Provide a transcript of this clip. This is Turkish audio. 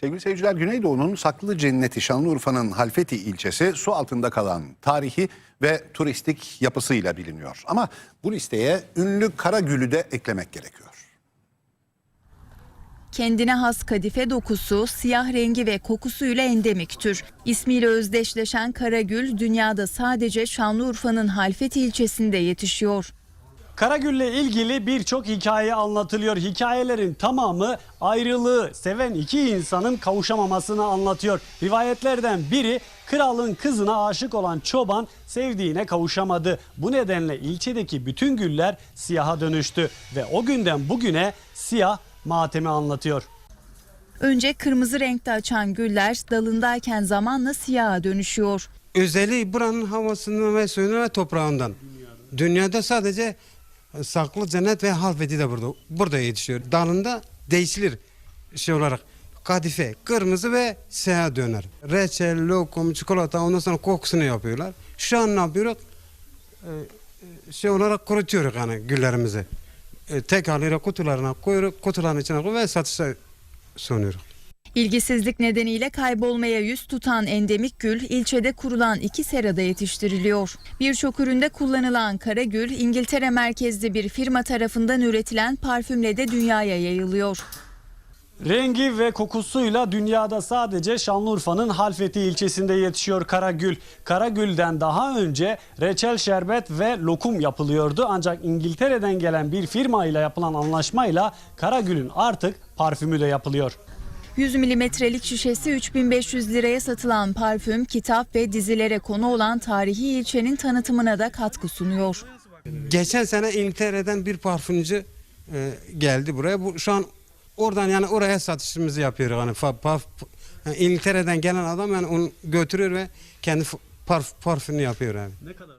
Sevgili seyirciler Güneydoğu'nun saklı cenneti Şanlıurfa'nın Halfeti ilçesi su altında kalan tarihi ve turistik yapısıyla biliniyor. Ama bu listeye ünlü Karagül'ü de eklemek gerekiyor. Kendine has kadife dokusu, siyah rengi ve kokusuyla endemik tür. İsmiyle özdeşleşen karagül dünyada sadece Şanlıurfa'nın Halfeti ilçesinde yetişiyor. Karagül'le ilgili birçok hikaye anlatılıyor. Hikayelerin tamamı ayrılığı seven iki insanın kavuşamamasını anlatıyor. Rivayetlerden biri kralın kızına aşık olan çoban sevdiğine kavuşamadı. Bu nedenle ilçedeki bütün güller siyaha dönüştü ve o günden bugüne siyah matemi anlatıyor. Önce kırmızı renkte açan güller dalındayken zamanla siyaha dönüşüyor. özelliği buranın havasından ve suyundan ve toprağından. Dünyada sadece saklı cennet ve halfeti de burada burada yetişiyor. Dalında değişilir şey olarak. Kadife, kırmızı ve siyah döner. Reçel, lokum, çikolata ondan sonra kokusunu yapıyorlar. Şu an ne yapıyoruz? Ee, şey olarak kurutuyoruz yani güllerimizi. Ee, tek halıyla kutularına koyuyoruz, kutuların içine koyuyoruz ve satışa sunuyoruz. İlgisizlik nedeniyle kaybolmaya yüz tutan endemik gül ilçede kurulan iki serada yetiştiriliyor. Birçok üründe kullanılan karagül İngiltere merkezli bir firma tarafından üretilen parfümle de dünyaya yayılıyor. Rengi ve kokusuyla dünyada sadece Şanlıurfa'nın Halfeti ilçesinde yetişiyor Karagül. Karagül'den daha önce reçel şerbet ve lokum yapılıyordu. Ancak İngiltere'den gelen bir firma ile yapılan anlaşmayla Karagül'ün artık parfümü de yapılıyor. 100 milimetrelik şişesi 3500 liraya satılan parfüm, kitap ve dizilere konu olan tarihi ilçenin tanıtımına da katkı sunuyor. Geçen sene İngiltere'den bir parfümcü e, geldi buraya. Bu şu an oradan yani oraya satışımızı yapıyor yani fa- yani İngiltere'den gelen adam yani onu götürüyor ve kendi parf- parfümünü yapıyor yani. Ne kadar?